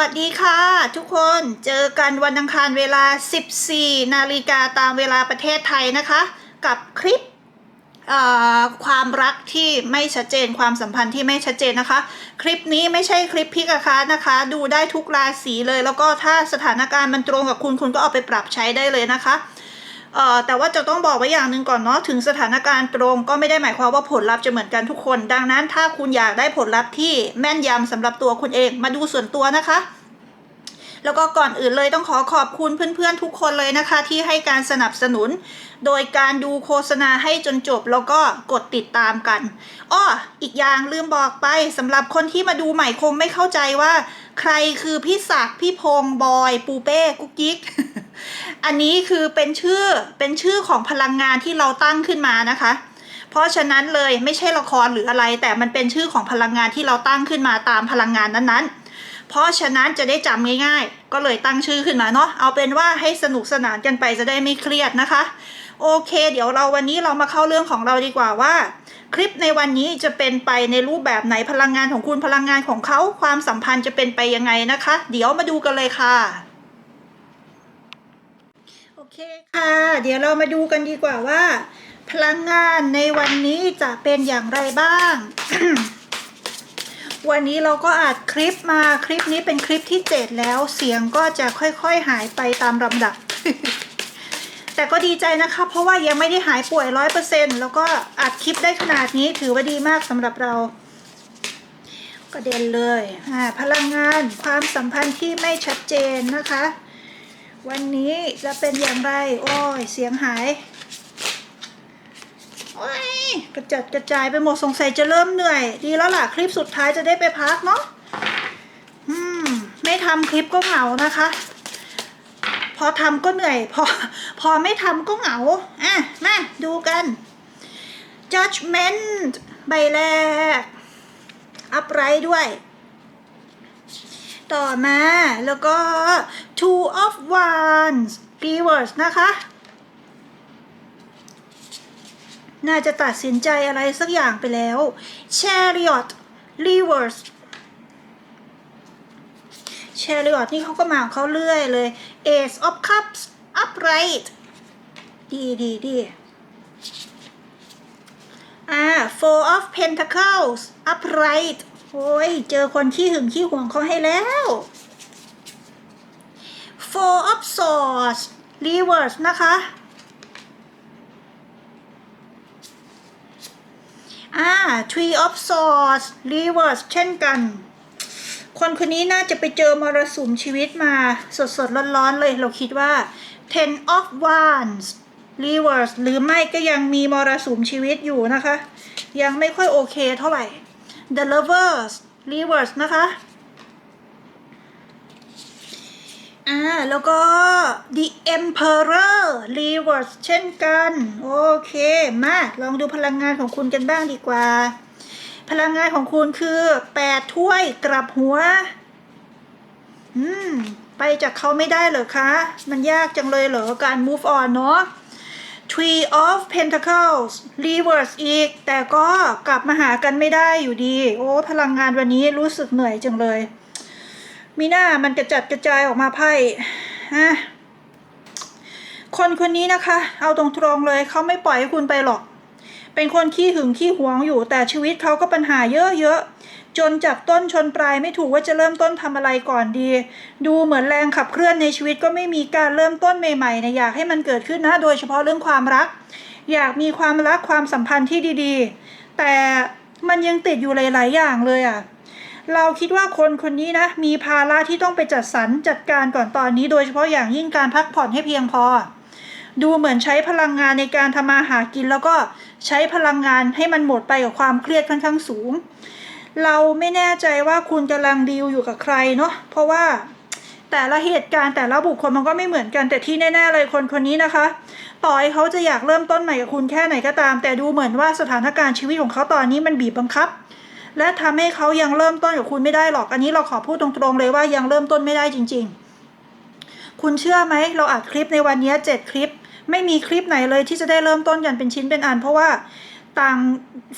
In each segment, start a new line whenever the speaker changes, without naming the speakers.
วัสดีค่ะ ทุกคนเจอกันวันอังคารเวลา 14 นาฬิกาตามเวลาประเทศไทยนะคะ กับคลิปความรักที่ไม่ชัดเจนความสัมพันธ์ที่ไม่ชัดเจนนะคะ คลิปนี้ไม่ใช่คลิปพิกาคะนะคะ ดูได้ทุกราศีเลย แล้วก็ถ้าสถานการณ์มันตรงกับคุณคุณก็เอาไปปรับใช้ได้เลยนะคะ แต่ว่าจะต้องบอกไว้อย่างหนึ่งก่อนเนาะถึงสถานการณ์ตรงก็ไม่ได้หมายความว่าผลลัพธ์จะเหมือนกันทุกคน ดังนั้นถ้าคุณอยากได้ผลลัพธ์ที่แม่นยำสำหรับตัวคุณเองมาดูส่วนตัวนะคะ แล้วก็ก่อนอื่นเลยต้องขอขอบคุณเพื่อนๆทุกคนเลยนะคะ ที่ให้การสนับสนุน โดยการดูโฆษณาให้จนจบแล้วก็กดติดตามกันอ้ออีกอย่างลืมบอกไปสำหรับคนที่มาดูใหม่คงไม่เข้าใจว่า ใครคือพี่ศักดิ์พี่พงษ์บอยปูเป้กุ๊กกิ๊กอันนี้คือเป็นชื่อเป็นชื่อของพลังงานที่เราตั้งขึ้นมานะคะ เพราะฉะนั้นเลยไม่ใช่ละครหรืออะไร แต่มันเป็นชื่อของพลังงานที่เราตั้งขึ้นมาตามพลังงานนั้นๆ เพราะฉะนั้นจะได้จำง่ายๆ ก็เลยตั้งชื่อขึ้นมาเนาะเอาเป็นว่าให้สนุกสนานกันไปจะได้ไม่เครียดนะคะ โอเค เดี๋ยวเราวันนี้เรามาเข้าเรื่องของเราดีกว่าว่า คลิปในวันนี้จะเป็นไปในรูปแบบไหนพลังงานของคุณพลังงานของเขาความสัมพันธ์จะเป็นไปยังไงนะคะ เดี๋ยวมาดูกันเลยค่ะโอเคค่ะ เดี๋ยวเรามาดูกันดีกว่าว่า พลังงานในวันนี้จะเป็นอย่างไรบ้าง วันนี้เราก็อัดคลิปมาคลิปนี้เป็นคลิปที่เจ็ดแล้วเสียงก็จะค่อยๆหายไปตามลำดับ แต่ก็ดีใจนะคะ เพราะว่ายังไม่ได้หายป่วยร้อยเปอร์เซ็นแล้วก็อัดคลิปได้ขนาดนี้ถือว่าดีมากสำหรับเราก็เด่นเลยอ่าพลังงานความสัมพันธ์ที่ไม่ชัดเจนนะคะ วันนี้จะเป็นอย่างไร โอ้ย เสียงหาย กระจัดกระจายไปหมดสงสัยจะเริ่มเหนื่อย ดีแล้วล่ะคลิปสุดท้ายจะได้ไปพักเนาะอืม ไม่ทำคลิปก็เหงานะคะ พอทำก็เหนื่อย พอพอไม่ทำก็เหงาอะมาดูกัน judgment ใบแรก อัพไรด้วย ต่อมาแล้วก็ two of wands reverse นะคะ น่าจะตัดสินใจอะไรสักอย่างไปแล้ว chariot reverse chariot นี่เขาก็มาของเขาเรื่อยเลย ace of cups upright ดีดีดีอ่า four of pentacles upright โอ้ย เจอคนขี้หึงขี้หวงเขาให้แล้ว four of swords reverse นะคะ อ่า Tree of swords reverse เช่นกัน คนคนนี้น่าจะไปเจอมรสุมชีวิตมาสดสดๆ ร้อนๆ เลยเราคิดว่า ten of wands reverse หรือไม่ก็ยังมีมรสุมชีวิตอยู่นะคะ ยังไม่ค่อยโอเคเท่าไหร่ the lovers reverse นะคะ อ่า แล้วก็ the emperor reverse เช่นกัน โอเค มา ลองดูพลังงานของคุณกันบ้างดีกว่า พลังงานของคุณคือแปดถ้วยกลับหัว อืม ไปจากเขาไม่ได้เหรอคะ มันยากจังเลยเหรอ การ move on เนาะ Tree of Pentacles Reverse อีก แต่ก็กลับมาหากันไม่ได้อยู่ดี โอ้ พลังงานวันนี้รู้สึกเหนื่อยจังเลย มีหน้ามันกระจัดกระจายออกมาไพ่ฮะคนคนนี้นะคะ เอาตรงๆเลยเขาไม่ปล่อยให้คุณไปหรอก เป็นคนขี้หึงขี้หวงอยู่ แต่ชีวิตเขาก็ปัญหาเยอะๆ จนจับต้นชนปลายไม่ถูกว่าจะเริ่มต้นทำอะไรก่อนดี ดูเหมือนแรงขับเคลื่อนในชีวิตก็ไม่มีการเริ่มต้นใหม่ๆนะอยากให้มันเกิดขึ้นนะ โดยเฉพาะเรื่องความรัก อยากมีความรักความสัมพันธ์ที่ดีๆ แต่มันยังติดอยู่หลายๆอย่างเลยอะ เราคิดว่าคนคนนี้นะ มีภาระที่ต้องไปจัดสรรจัดการก่อนตอนนี้ โดยเฉพาะอย่างยิ่งการพักผ่อนให้เพียงพอ ดูเหมือนใช้พลังงานในการทำมาหากิน แล้วก็ใช้พลังงานให้มันหมดไปกับความเครียดค่อนข้างสูง เราไม่แน่ใจว่าคุณกำลังดีลอยู่กับใครเนาะเพราะว่าแต่ละเหตุการณ์แต่ละบุคคลมันก็ไม่เหมือนกันแต่ที่แน่ๆเลยคนคนนี้นะคะ ต่อให้เขาจะอยากเริ่มต้นใหม่กับคุณแค่ไหนก็ตาม แต่ดูเหมือนว่าสถานการณ์ชีวิตของเขาตอนนี้มันบีบบังคับ และทำให้เขายังเริ่มต้นกับคุณไม่ได้หรอก อันนี้เราขอพูดตรงๆเลยว่ายังเริ่มต้นไม่ได้จริง ๆ คุณเชื่อไหม เราอัดคลิปในวันนี้เจ็ดคลิป ไม่มีคลิปไหนเลยที่จะได้เริ่มต้นกันเป็นชิ้นเป็นอัน เพราะว่าต่าง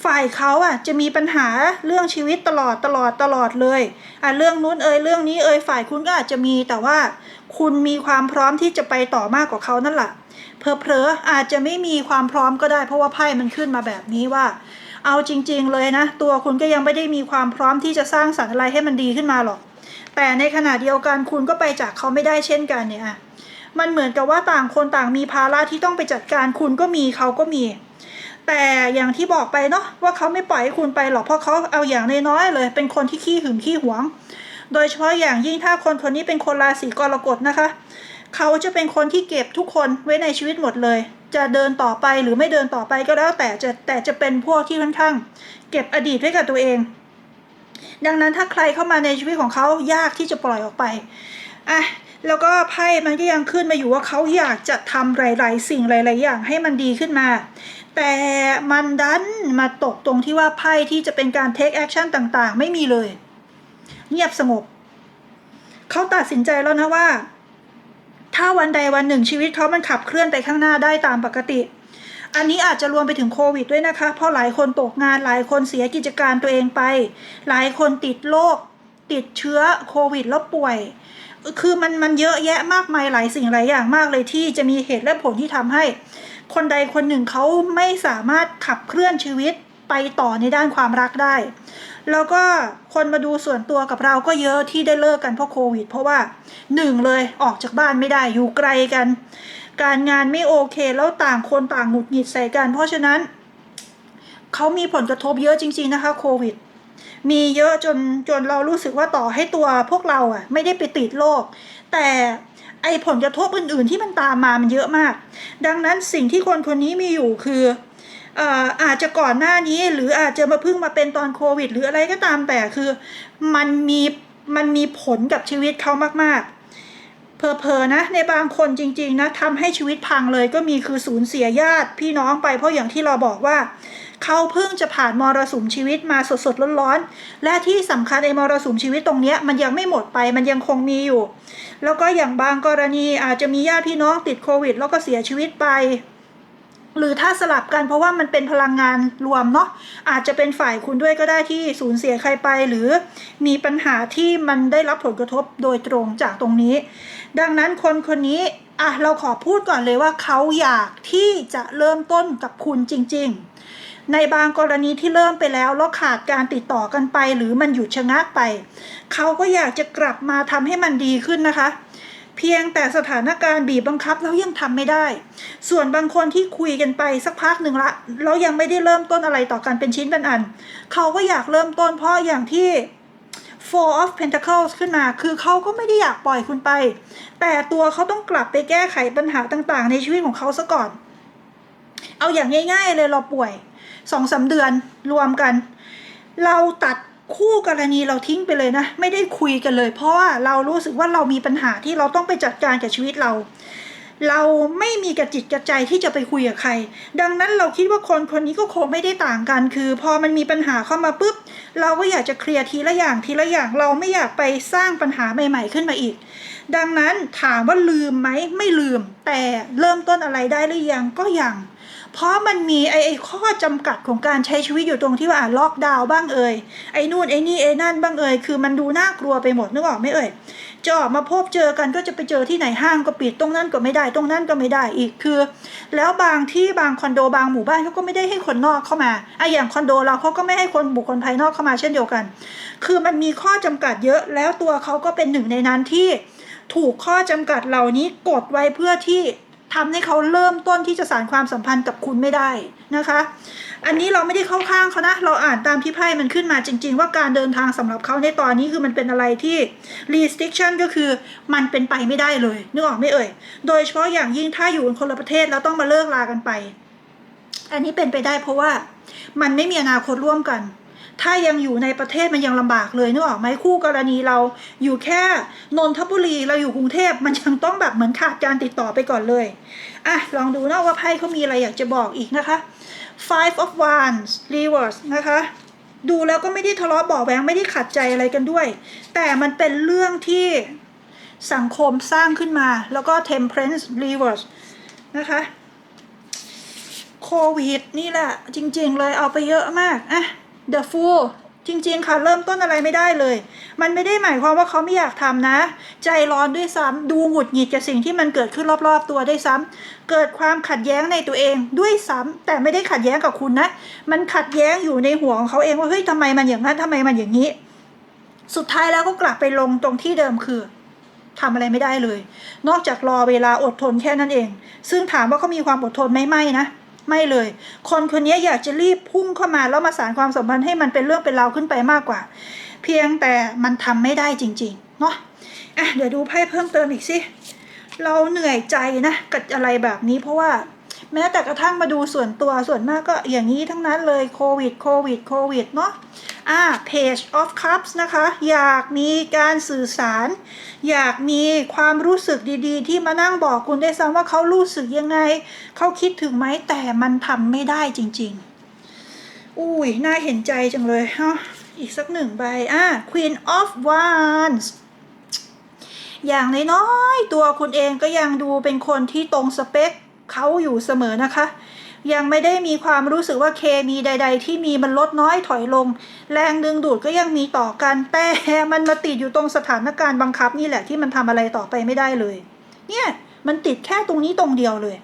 ฝ่ายเขาอะจะมีปัญหาเรื่องชีวิตตลอดตลอดตลอดเลยอะเรื่องนู้นเอ่ยเรื่องนี้เอ่ยฝ่ายคุณก็อาจจะมีแต่ว่าคุณมีความพร้อมที่จะไปต่อมากกว่าเขานั่นแหละเพลออาจจะไม่มีความพร้อมก็ได้ เพราะว่าไพ่มันขึ้นมาแบบนี้ว่า เอาจริง ๆ เลยนะ ตัวคุณก็ยังไม่ได้มีความพร้อมที่จะสร้างสรรค์อะไรให้มันดีขึ้นมาหรอก แต่ในขณะเดียวกันคุณก็ไปจากเขาไม่ได้เช่นกันเนี่ยมันเหมือนกับว่าต่างคนต่างมีภาระที่ต้องไปจัดการคุณก็มีเขาก็มี แต่อย่างที่บอกไปเนาะว่าเขาไม่ปล่อยให้คุณไปหรอกเพราะเขาเอาอย่างน้อยๆเลย เป็นคนที่ขี้หึงขี้หวง โดยเฉพาะอย่างยิ่งถ้าคนคนนี้เป็นคนราศีกรกฎนะคะ เขาจะเป็นคนที่เก็บทุกคนไว้ในชีวิตหมดเลย จะเดินต่อไปหรือไม่เดินต่อไปก็แล้วแต่จะแต่จะเป็นพวกที่ค่อนข้าง เก็บอดีตไว้กับตัวเอง ดังนั้นถ้าใครเข้ามาในชีวิตของเขายากที่จะปล่อยออกไปอะแล้วก็ไพ่มันก็ยังขึ้นมาอยู่ว่าเขาอยากจะทำหลายๆ สิ่งหลาย ๆ อย่างให้มันดีขึ้นมา แต่มันดันมาตกตรงที่ว่าไพ่ที่จะเป็นการ take action ต่างๆ ไม่มีเลย เงียบสงบ เขาตัดสินใจแล้วนะว่า ถ้าวันใดวันหนึ่งชีวิตเขามันขับเคลื่อนไปข้างหน้าได้ตามปกติ อันนี้อาจจะรวมไปถึงโควิดด้วยนะคะ เพราะหลายคนตกงานหลายคนเสียกิจการตัวเองไป หลายคนติดโรคติดเชื้อโควิดแล้วป่วย คือมันมันเยอะแยะมากมายหลายสิ่งหลายอย่างมากเลยที่จะมีเหตุและผลที่ทำให้ คนใดคนหนึ่งเขาไม่สามารถขับเคลื่อนชีวิตไปต่อในด้านความรักได้ แล้วก็คนมาดูส่วนตัวกับเราก็เยอะที่ได้เลิกกันเพราะโควิด เพราะว่าหนึ่งเลยออกจากบ้านไม่ได้อยู่ไกลกัน การงานไม่โอเคแล้วต่างคนต่างหงุดหงิดใส่กัน เพราะฉะนั้นเขามีผลกระทบเยอะจริง ๆนะคะโควิดมีเยอะจนจนเรารู้สึกว่าต่อให้ตัวพวกเราอะ ไม่ได้ไปติดโรคแต่ไอผลกระทบอื่น ๆ ที่มันตามมามันเยอะมาก ดังนั้นสิ่งที่คนคนนี้มีอยู่คือ อาจจะก่อนหน้านี้หรืออาจจะมาเพิ่งมาเป็นตอนโควิด หรืออะไรก็ตามแต่คือ มันมีมันมีผลกับชีวิตเขามากๆเพอๆนะในบางคนจริง ๆนะทำให้ชีวิตพังเลยก็มีคือสูญเสียญาติพี่น้องไปเพราะอย่างที่เราบอกว่าเขาเพิ่งจะผ่านมรสุมชีวิตมาสดๆร้อนๆ และที่สำคัญไอ้มรสุมชีวิตตรงเนี้ยมันยังไม่หมดไปมันยังคงมีอยู่ แล้วก็อย่างบางกรณีอาจจะมีญาติพี่น้องติดโควิด แล้วก็เสียชีวิตไป หรือถ้าสลับกันเพราะว่ามันเป็นพลังงานรวมเนาะอาจจะเป็นฝ่ายคุณด้วยก็ได้ที่สูญเสียใครไป หรือมีปัญหาที่มันได้รับผลกระทบโดยตรงจากตรงนี้ ดังนั้นคนคนนี้อะเราขอพูดก่อนเลยว่าเขาอยากที่จะเริ่มต้นกับคุณจริง ๆ ในบางกรณีที่เริ่มไปแล้วแล้วขาดการติดต่อกันไป หรือมันหยุดชะงักไป เขาก็อยากจะกลับมาทำให้มันดีขึ้นนะคะ พียงแต่สถานการณ์บีบบังคับแล้วยังทำไม่ได้ ส่วนบางคนที่คุยกันไปสักพักหนึ่งละแล้วยังไม่ได้เริ่มต้นอะไรต่อกันเป็นชิ้นเป็นอัน เขาก็อยากเริ่มต้นเพราะอย่างที่ Four of Pentacles ขึ้นมา คือเขาก็ไม่ได้อยากปล่อยคุณไป แต่ตัวเขาต้องกลับไปแก้ไขปัญหาต่างๆ ในชีวิตของเขาซะก่อน เอาอย่างง่าย ๆ เลยเราป่วยสองสาเดือนรวมกัน เราตัด คู่กรณีเราทิ้งไปเลยนะ ไม่ได้คุยกันเลย เพราะว่าเรารู้สึกว่าเรามีปัญหาที่เราต้องไปจัดการกับชีวิตเรา เราไม่มีกระจิตกระใจที่จะไปคุยกับใคร ดังนั้นเราคิดว่าคนคนนี้ก็คงไม่ได้ต่างกัน คือ พอมันมีปัญหาเข้ามาปุ๊บ เราก็อยากจะเคลียร์ทีละอย่างทีละอย่างเราไม่อยากไปสร้างปัญหาใหม่ ๆ ขึ้นมาอีก ดังนั้นถามว่าลืมไหมไม่ลืม แต่เริ่มต้นอะไรได้หรือยังก็ยัง เพราะมันมีไอ้ไอ้ข้อจำกัดของการใช้ชีวิตอยู่ตรงที่ว่าล็อกดาวน์บ้างเอ่ยไอ้นู่นไอ้นี่ไอ้นั่นบ้างเอ่ยคือมันดูน่ากลัวไปหมดนึกออกไหมเอ่ยจะออกมาพบเจอกันก็จะไปเจอที่ไหนห้างก็ปิดตรงนั้นก็ไม่ได้ตรงนั้นก็ไม่ได้อีกคือ แล้วบางที่บางคอนโดบางหมู่บ้านเขาก็ไม่ได้ให้คนนอกเข้ามาไอ้อย่างคอนโดเราเขาก็ไม่ให้คนบุคคลภายนอกเข้ามาเช่นเดียวกัน คือมันมีข้อจำกัดเยอะแล้วตัวเขาก็เป็นหนึ่งในนั้นที่ถูกข้อจำกัดเหล่านี้กดไว้เพื่อที่ ทำให้เขาเริ่มต้นที่จะสานความสัมพันธ์กับคุณไม่ได้นะคะ อันนี้เราไม่ได้เข้าข้างเขานะ เราอ่านตามที่ไพ่มันขึ้นมาจริง ๆ ว่าการเดินทางสำหรับเขาในตอนนี้คือมันเป็นอะไรที่ restriction ก็คือมันเป็นไปไม่ได้เลยนึกออกไหม่เอ่ย โดยเฉพาะอย่างยิ่งถ้าอยู่กันคนละประเทศแล้วต้องมาเลิกลากันไป อันนี้เป็นไปได้เพราะว่ามันไม่มีอนาคตร่วมกัน ถ้ายังอยู่ในประเทศมันยังลำบากเลยนึกออกไหมคู่กรณีเราอยู่แค่นนทบุรีเราอยู่กรุงเทพมันยังต้องแบบเหมือนขาดการติดต่อไปก่อนเลยอะลองดูนะว่าไพ่เขามีอะไรอยากจะบอกอีกนะคะ five of wands reverse นะคะดูแล้วก็ไม่ได้ทะเลาะบาะแวงไม่ได้ขัดใจอะไรกันด้วย แต่มันเป็นเรื่องที่สังคมสร้างขึ้นมา แล้วก็ temperance reverse นะคะโควิดนี่แหละจริงๆเลยเอาไปเยอะมากอะ The Fool จริงๆ ค่ะ เริ่มต้นอะไรไม่ได้เลย มันไม่ได้หมายความว่าเขาไม่อยากทำนะ ใจร้อนด้วยซ้ำดูหงุดหงิดกับสิ่งที่มันเกิดขึ้นรอบๆตัวได้ซ้ำเกิดความขัดแย้งในตัวเองด้วยซ้ำแต่ไม่ได้ขัดแย้งกับคุณนะ มันขัดแย้งอยู่ในหัวของเขาเองว่าเฮ้ยทำไมมันอย่างนั้นทำไมมันอย่างนี้ สุดท้ายแล้วก็กลับไปลงตรงที่เดิมคือทำอะไรไม่ได้เลย นอกจากรอเวลาอดทนแค่นั้นเอง ซึ่งถามว่าเขามีความอดทนไหมไม่นะ ไม่เลย คนคนนี้อยากจะรีบพุ่งเข้ามาแล้วมาสารความสัมพันธ์ให้มันเป็นเรื่องเป็นราวขึ้นไปมากกว่า เพียงแต่มันทำไม่ได้จริงๆเนาะอะเดี๋ยวดูไพ่เพิ่มเติมอีกสิเราเหนื่อยใจนะกับอะไรแบบนี้เพราะว่าแม้แต่กระทั่งมาดูส่วนตัวส่วนมากก็อย่างนี้ทั้งนั้นเลยโควิดโควิดโควิดเนาะ อ่า page of cups นะคะ อยากมีการสื่อสาร อยากมีความรู้สึกดีๆ ที่มานั่งบอกคุณได้ซ้ำว่าเขารู้สึกยังไง เขาคิดถึงไหมแต่มันทำไม่ได้จริง ๆ อุ้ยน่าเห็นใจจังเลยฮะอีกสักหนึ่งใบอะ Queen of Wands อย่างน้อยๆตัวคุณเองก็ยังดูเป็นคนที่ตรงสเปคเขาอยู่เสมอนะคะ ยังไม่ได้มีความรู้สึกว่าเคมีใด ๆ ที่มีมันลดน้อยถอยลง แรงดึงดูดก็ยังมีต่อกัน แต่มันมาติดอยู่ตรงสถานการณ์บังคับนี่แหละที่มันทำอะไรต่อไปไม่ได้เลย เนี่ยมันติดแค่ตรงนี้ตรงเดียวเลย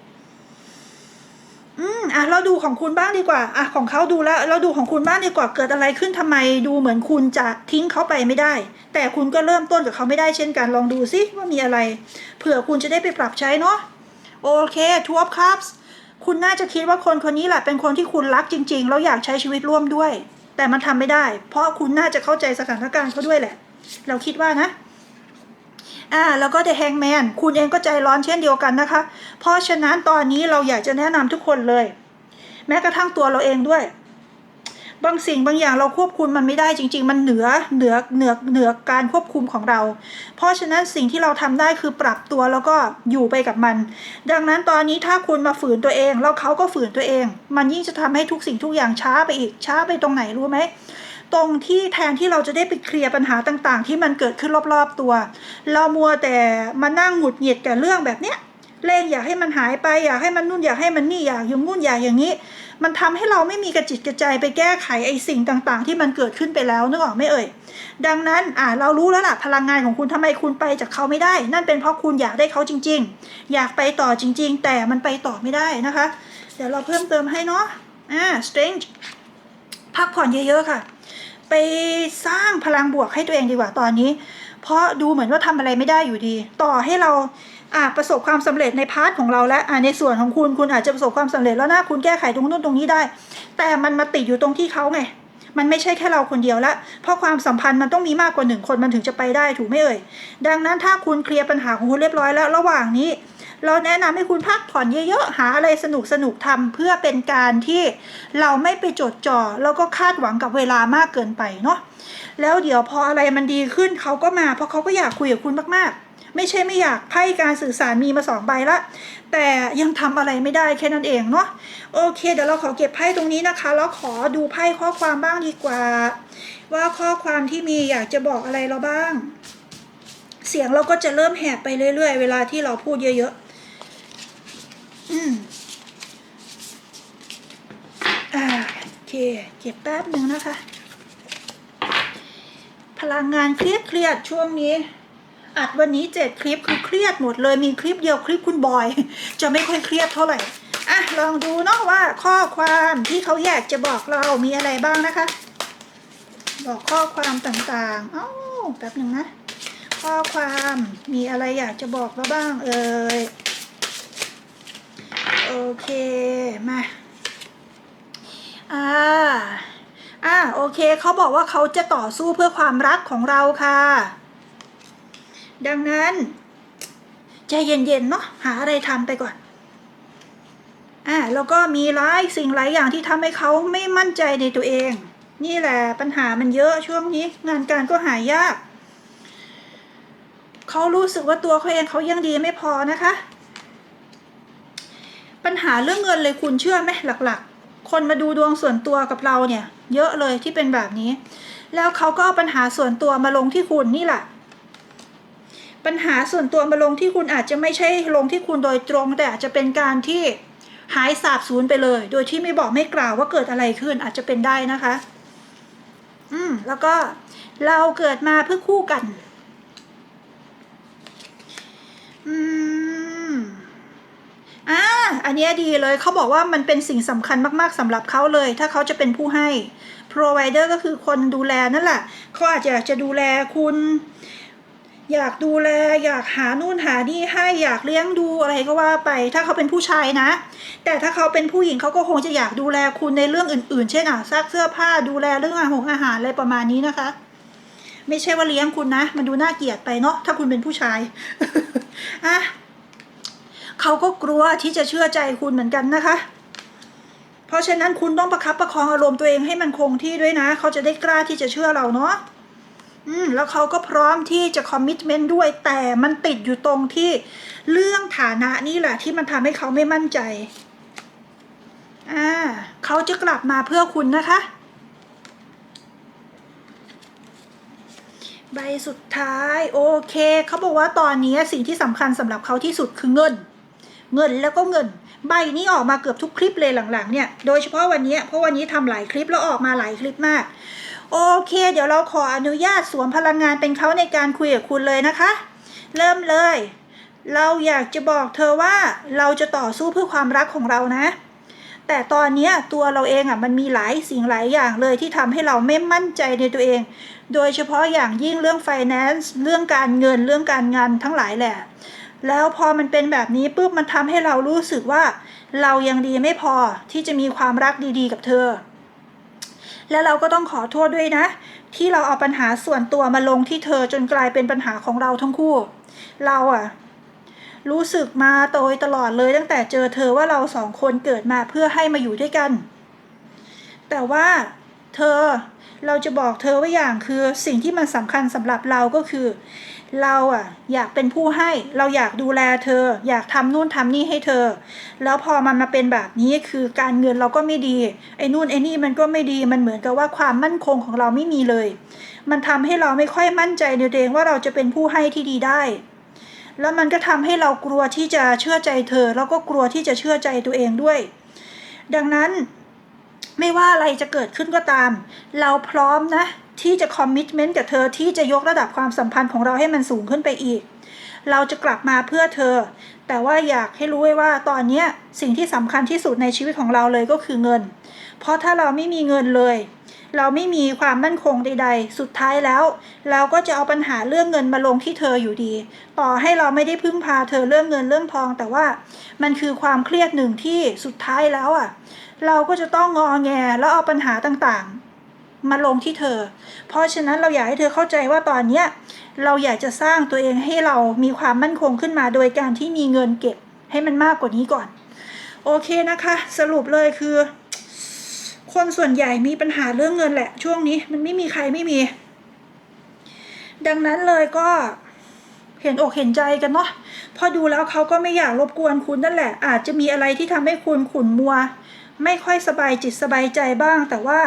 อืมอะเราดูของคุณบ้างดีกว่า อะของเขาดูแล้ว เราดูของคุณบ้างดีกว่า เกิดอะไรขึ้นทำไมดูเหมือนคุณจะทิ้งเขาไปไม่ได้ แต่คุณก็เริ่มต้นกับเขาไม่ได้เช่นกัน ลองดูซิว่ามีอะไร เผื่อคุณจะได้ไปปรับใช้เนาะ โอเคทัวร์คัพ คุณน่าจะคิดว่าคนคนนี้แหละเป็นคนที่คุณรักจริง ๆ แล้วอยากใช้ชีวิตร่วมด้วย แต่มันทำไม่ได้ เพราะคุณน่าจะเข้าใจสถานการณ์เขาด้วยแหละ เราคิดว่านะอ่าแล้วก็ The Hangman คุณเองก็ใจร้อนเช่นเดียวกันนะคะ เพราะฉะนั้นตอนนี้เราอยากจะแนะนำทุกคนเลย แม้กระทั่งตัวเราเองด้วย บางสิ่งบางอย่างเราควบคุมมันไม่ได้จริง ๆ มันเหนือเหนือเหนือเหนือการควบคุมของเรา เพราะฉะนั้นสิ่งที่เราทำได้คือปรับตัวแล้วก็อยู่ไปกับมัน ดังนั้นตอนนี้ถ้าคุณมาฝืนตัวเอง แล้วเขาก็ฝืนตัวเอง มันยิ่งจะทำให้ทุกสิ่งทุกอย่างช้าไปอีกช้าไปตรงไหนรู้ไหมตรงที่แทนที่เราจะได้ไปเคลียร์ปัญหาต่างๆ ที่มันเกิดขึ้นรอบๆตัว เรามัวแต่มานั่งหงุดหงิดกับเรื่องแบบเนี้ย เร่งอยากให้มันหายไปอยากให้มันนู่นอยากให้มันนี่อยากอย่างงู้นอยากอย่างนี้ มันทำให้เราไม่มีกระจิตกระใจไปแก้ไขไอ้สิ่งต่างๆ ที่มันเกิดขึ้นไปแล้วนึกออกไหม่เอ่ย ดังนั้นอ่าเรารู้แล้วล่ะพลังงานของคุณทำไมคุณไปจากเขาไม่ได้ นั่นเป็นเพราะคุณอยากได้เขาจริง ๆ อยากไปต่อจริง ๆ แต่มันไปต่อไม่ได้นะคะ เดี๋ยวเราเพิ่มเติมให้เนาะอ่า strange พักผ่อนเยอะๆค่ะ ไปสร้างพลังบวกให้ตัวเองดีกว่าตอนนี้ เพราะดูเหมือนว่าทำอะไรไม่ได้อยู่ดี ต่อให้เรา อ่าประสบความสำเร็จในพาร์ทของเราและอ่าในส่วนของคุณคุณอาจจะประสบความสำเร็จแล้วนะคุณแก้ไขตรงนู้นตรงนี้ได้ แต่มันมาติดอยู่ตรงที่เขาไงมันไม่ใช่แค่เราคนเดียวละเพราะความสัมพันธ์มันต้องมีมากกว่าหนึ่งคนมันถึงจะไปได้ถูกไหมเอ่ย ดังนั้นถ้าคุณเคลียร์ปัญหาของคุณเรียบร้อยแล้ว ระหว่างนี้ เราแนะนำให้คุณพักผ่อนเยอะๆ หาอะไรสนุกสนุกๆทำเพื่อเป็นการที่เราไม่ไปจดจ่อ แล้วก็คาดหวังกับเวลามากเกินไปเนาะแล้วเดี๋ยวพออะไรมันดีขึ้นเขาก็มา เพราะเขาก็อยากคุยกับคุณมากๆ ไม่ใช่ไม่อยากไพ่การสื่อสารมีมาสองใบละแต่ยังทำอะไรไม่ได้แค่นั้นเองเนาะโอเค เดี๋ยวเราขอเก็บไพ่ตรงนี้นะคะ แล้วขอดูไพ่ข้อความบ้างดีกว่า ว่าข้อความที่มีอยากจะบอกอะไรเราบ้าง เสียงเราก็จะเริ่มแหบไปเรื่อยๆ เวลาที่เราพูดเยอะๆ อ่าโอเค เก็บแป๊บหนึ่งนะคะ พลังงานเครียดเครียดช่วงนี้ อัดวันนี้เจ็ดคลิปคือเครียดหมดเลย มีคลิปเดียวคลิปคุณบอย จะไม่ค่อยเครียดเท่าไหร่ อะ ลองดูเนาะว่าข้อความที่เขาอยากจะบอกเรามีอะไรบ้างนะคะ บอกข้อความต่างๆ เอ้าแป๊บหนึ่งนะ ข้อความมีอะไรอยากจะบอกเราบ้างเอ่ย โอเค มา อ่า อ่า โอเค เขาบอกว่าเขาจะต่อสู้เพื่อความรักของเราค่ะ ดังนั้น ใจเย็นๆ เนาะ หาอะไรทำไปก่อน อ่า แล้วก็มีหลายสิ่งหลายอย่างที่ทำให้เขาไม่มั่นใจในตัวเอง นี่แหละปัญหามันเยอะช่วงนี้ งานการก็หายาก เขารู้สึกว่าตัวเขาเองเขายังดีไม่พอนะคะ ปัญหาเรื่องเงินเลยคุณเชื่อไหมหลักๆ คนมาดูดวงส่วนตัวกับเราเนี่ย เยอะเลยที่เป็นแบบนี้ แล้วเขาก็เอาปัญหาส่วนตัวมาลงที่คุณนี่แหละปัญหาส่วนตัวมาลงที่คุณอาจจะไม่ใช่ลงที่คุณโดยตรง แต่อาจจะเป็นการที่หายสาบสูญไปเลย โดยที่ไม่บอกไม่กล่าวว่าเกิดอะไรขึ้นอาจจะเป็นได้นะคะ อืม แล้วก็เราเกิดมาเพื่อคู่กัน อืม อ่าอันนี้ดีเลยเขาบอกว่ามันเป็นสิ่งสำคัญมากๆสำหรับเขาเลย ถ้าเขาจะเป็นผู้ให้ provider ก็คือคนดูแลนั่นแหละเขาอาจจะจะดูแลคุณ อยากดูแล อยากหานู่นหานี่ให้อยากเลี้ยงดูอะไรก็ว่าไป ถ้าเขาเป็นผู้ชายนะ แต่ถ้าเขาเป็นผู้หญิงเขาก็คงจะอยากดูแลคุณในเรื่องอื่น ๆ เช่นอะซักเสื้อผ้าดูแลเรื่องอาหารอาหารอะไรประมาณนี้นะคะ ไม่ใช่ว่าเลี้ยงคุณนะ มันดูน่าเกลียดไปเนาะถ้าคุณเป็นผู้ชายอะ เขาก็กลัวที่จะเชื่อใจคุณเหมือนกันนะคะ เพราะฉะนั้นคุณต้องประคับประคองอารมณ์ตัวเองให้มันคงที่ด้วยนะ เขาจะได้กล้าที่จะเชื่อเราเนาะอืมแล้วเขาก็พร้อมที่จะคอมมิชเมนต์ด้วย แต่มันติดอยู่ตรงที่เรื่องฐานะนี่แหละ ที่มันทำให้เขาไม่มั่นใจอ่าเขาจะกลับมาเพื่อคุณนะคะ ใบสุดท้าย โอเค เขาบอกว่าตอนนี้สิ่งที่สำคัญสำหรับเขาที่สุดคือเงิน เงินแล้วก็เงิน ใบนี้ออกมาเกือบทุกคลิปเลยหลังๆเนี่ย โดยเฉพาะวันนี้เพราะวันนี้ทำหลายคลิปแล้วออกมาหลายคลิปมาก โอเค เดี๋ยวเราขออนุญาตสวมพลังงานเป็นเขาในการคุยกับคุณเลยนะคะ เริ่มเลย เราอยากจะบอกเธอว่าเราจะต่อสู้เพื่อความรักของเรานะ แต่ตอนนี้ตัวเราเองอะมันมีหลายสิ่งหลายอย่างเลยที่ทำให้เราไม่มั่นใจในตัวเอง โดยเฉพาะอย่างยิ่งเรื่อง finance เรื่องการเงินเรื่องการงานทั้งหลายแหละ แล้วพอมันเป็นแบบนี้ปุ๊บมันทำให้เรารู้สึกว่า เรายังดีไม่พอที่จะมีความรักดีๆกับเธอ แล้วเราก็ต้องขอโทษด้วยนะ ที่เราเอาปัญหาส่วนตัวมาลงที่เธอจนกลายเป็นปัญหาของเราทั้งคู่ เราอะรู้สึกมาโดยตลอดเลยตั้งแต่เจอเธอว่าเราสองคนเกิดมาเพื่อให้มาอยู่ด้วยกัน แต่ว่าเธอเราจะบอกเธอว่าอย่างคือสิ่งที่มันสำคัญสำหรับเราก็คือ เราอะอยากเป็นผู้ให้เราอยากดูแลเธอ อยากทำนู่นทำนี่ให้เธอ แล้วพอมันมาเป็นแบบนี้คือการเงินเราก็ไม่ดีไอ้นู่นไอ้นี่มันก็ไม่ดีมันเหมือนกับว่าความมั่นคงของเราไม่มีเลย มันทำให้เราไม่ค่อยมั่นใจในตัวเองว่าเราจะเป็นผู้ให้ที่ดีได้ แล้วมันก็ทำให้เรากลัวที่จะเชื่อใจเธอ แล้วก็กลัวที่จะเชื่อใจตัวเองด้วย ดังนั้น ไม่ว่าอะไรจะเกิดขึ้นก็ตาม เราพร้อมนะ ที่จะคอมมิชเมนต์กับเธอที่จะยกระดับความสัมพันธ์ของเราให้มันสูงขึ้นไปอีก เราจะกลับมาเพื่อเธอ แต่ว่าอยากให้รู้ไว้ว่าตอนนี้สิ่งที่สำคัญที่สุดในชีวิตของเราเลยก็คือเงิน เพราะถ้าเราไม่มีเงินเลย เราไม่มีความมั่นคงใด ๆ สุดท้ายแล้ว เราก็จะเอาปัญหาเรื่องเงินมาลงที่เธออยู่ดี ต่อให้เราไม่ได้พึ่งพาเธอเรื่องเงินเรื่องทอง แต่ว่ามันคือความเครียดหนึ่งที่สุดท้ายแล้วอะ เราก็จะต้องงอแงแล้วเอาปัญหาต่างๆ มาลงที่เธอ เพราะฉะนั้นเราอยากให้เธอเข้าใจว่าตอนเนี้ยเราอยากจะสร้างตัวเองให้เรามีความมั่นคงขึ้นมาโดยการที่มีเงินเก็บให้มันมากกว่านี้ก่อน โอเคนะคะ สรุปเลยคือ คนส่วนใหญ่มีปัญหาเรื่องเงินแหละ ช่วงนี้มันไม่มีใครไม่มี ดังนั้นเลยก็เห็นอกเห็นใจกันเนาะพอดูแล้วเขาก็ไม่อยากรบกวนคุณนั่นแหละ อาจจะมีอะไรที่ทำให้คุณขุ่นมัว ไม่ค่อยสบายจิตสบายใจบ้าง แต่ว่า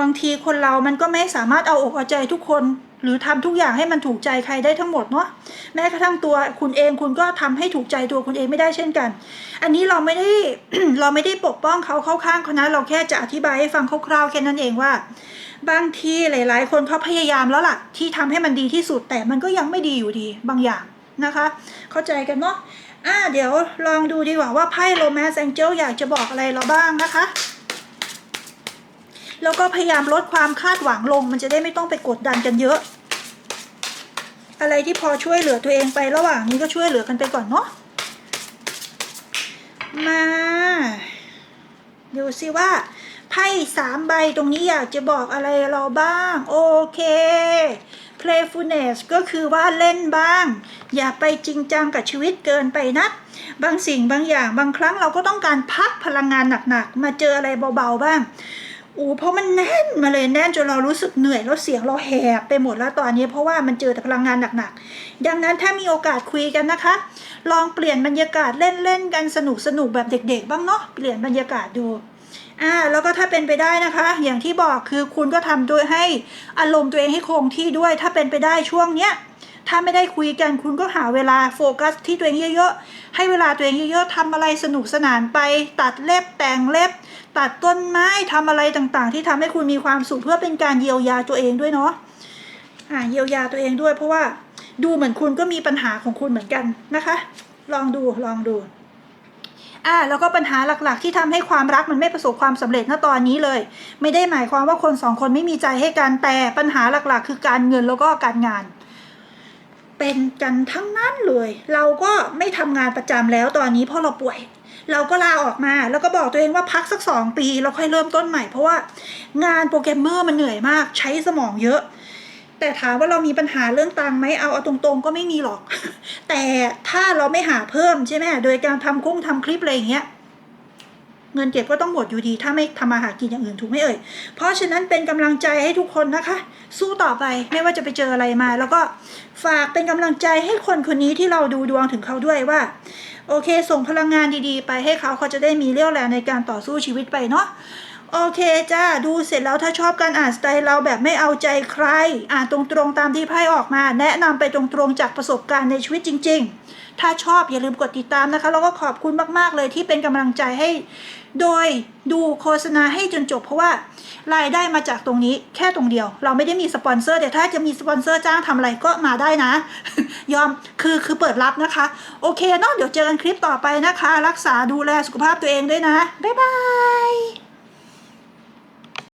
บางทีคนเรามันก็ไม่สามารถเอาอกเอาใจทุกคน หรือทำทุกอย่างให้มันถูกใจใครได้ทั้งหมดเนาะแม้กระทั่งตัวคุณเองคุณก็ทำให้ถูกใจตัวคุณเองไม่ได้เช่นกัน อันนี้เราไม่ได้เราไม่ได้ปกป้องเขาเข้าข้างเขานะเราแค่จะอธิบายให้ฟังคร่าวๆแค่นั้นเองว่า บางทีหลาย ๆ คนเขาพยายามแล้วล่ะ ที่ทำให้มันดีที่สุดแต่มันก็ยังไม่ดีอยู่ดีบางอย่างนะคะ เข้าใจกันเนาะ อ่าเดี๋ยวลองดูดีกว่าว่าไพ่โรแมนต์แองเจิลอยากจะบอกอะไรเราบ้างนะคะ แล้วก็พยายามลดความคาดหวังลง มันจะได้ไม่ต้องไปกดดันกันเยอะ อะไรที่พอช่วยเหลือตัวเองไประหว่างนี้ก็ช่วยเหลือกันไปก่อนเนาะมาดูสิว่าไพ่สามใบตรงนี้อยากจะบอกอะไรเราบ้าง โอเค playfulness ก็คือว่าเล่นบ้าง อย่าไปจริงจังกับชีวิตเกินไปนักบางสิ่งบางอย่างบางครั้งเราก็ต้องการพักพลังงานหนักๆ มาเจออะไรเบาๆบ้างอูเพราะมันแน่นมาเลยแน่นจนเรารู้สึกเหนื่อยแล้วเสียงเราแหบไปหมดแล้วตอนนี้เพราะว่ามันเจอแต่พลังงานหนักๆ ดังนั้นถ้ามีโอกาสคุยกันนะคะ ลองเปลี่ยนบรรยากาศเล่นๆกันสนุกๆแบบเด็ก ๆ บ้างเนาะเปลี่ยนบรรยากาศดู อ่าแล้วก็ถ้าเป็นไปได้นะคะ อย่างที่บอกคือคุณก็ทำโดยให้อารมณ์ตัวเองให้คงที่ด้วย ถ้าเป็นไปได้ช่วงเนี้ยถ้าไม่ได้คุยกันคุณก็หาเวลาโฟกัสที่ตัวเองเยอะๆ ให้เวลาตัวเองเยอะๆทำอะไรสนุกสนานไป ตัดเล็บแต่งเล็บ ตัดต้นไม้ทำอะไรต่างๆ ที่ทำให้คุณมีความสุขเพื่อเป็นการเยียวยาตัวเองด้วยเนาะอ่าเยียวยาตัวเองด้วยเพราะว่าดูเหมือนคุณก็มีปัญหาของคุณเหมือนกันนะคะ ลองดูลองดู อ่าแล้วก็ปัญหาหลักๆ ที่ทำให้ความรักมันไม่ประสบความสำเร็จณตอนนี้เลย ไม่ได้หมายความว่าคนสองคนไม่มีใจให้กันแต่ปัญหาหลักๆ คือการเงินแล้วก็การงาน เป็นกันทั้งนั้นเลย เราก็ไม่ทำงานประจำแล้วตอนนี้เพราะเราป่วย เราก็ลาออกมา แล้วก็บอกตัวเองว่าพักสักสองปีแล้วค่อยเริ่มต้นใหม่เพราะว่างานโปรแกรมเมอร์มันเหนื่อยมาก ใช้สมองเยอะ แต่ถามว่าเรามีปัญหาเรื่องตังไหมเอาเอาตรงๆ ก็ไม่มีหรอก แต่ถ้าเราไม่หาเพิ่มใช่ไหมโดยการทำกุ้งทำคลิปอะไรอย่างเงี้ยเงินเก็บก็ต้องหมดอยู่ดี ถ้าไม่ทำมาหากินอย่างอื่นถูกไหมเอ่ย เพราะฉะนั้นเป็นกำลังใจให้ทุกคนนะคะ สู้ต่อไปไม่ว่าจะไปเจออะไรมา แล้วก็ฝากเป็นกำลังใจให้คนคนนี้ที่เราดูดวงถึงเขาด้วยว่า โอเค ส่งพลังงานดีๆ ไปให้เขาเขาจะได้มีเรี่ยวแรงในการต่อสู้ชีวิตไปเนาะ โอเคจ้าดูเสร็จแล้วถ้าชอบการอ่านสไตล์เราแบบไม่เอาใจใคร อ่านตรงๆตามที่ไพ่ออกมา แนะนำไปตรงๆจากประสบการณ์ในชีวิตจริง ๆ ถ้าชอบอย่าลืมกดติดตามนะคะ แล้วก็ขอบคุณมากๆเลยที่เป็นกำลังใจให้ โดยดูโฆษณาให้จนจบเพราะว่ารายได้มาจากตรงนี้แค่ตรงเดียว เราไม่ได้มีสปอนเซอร์แต่ถ้าจะมีสปอนเซอร์จ้างทำอะไรก็มาได้นะ ยอมคือคือเปิดรับนะคะ โอเคเนาะเดี๋ยวเจอกันคลิปต่อไปนะคะ รักษาดูแลสุขภาพตัวเองด้วยนะบ๊ายบาย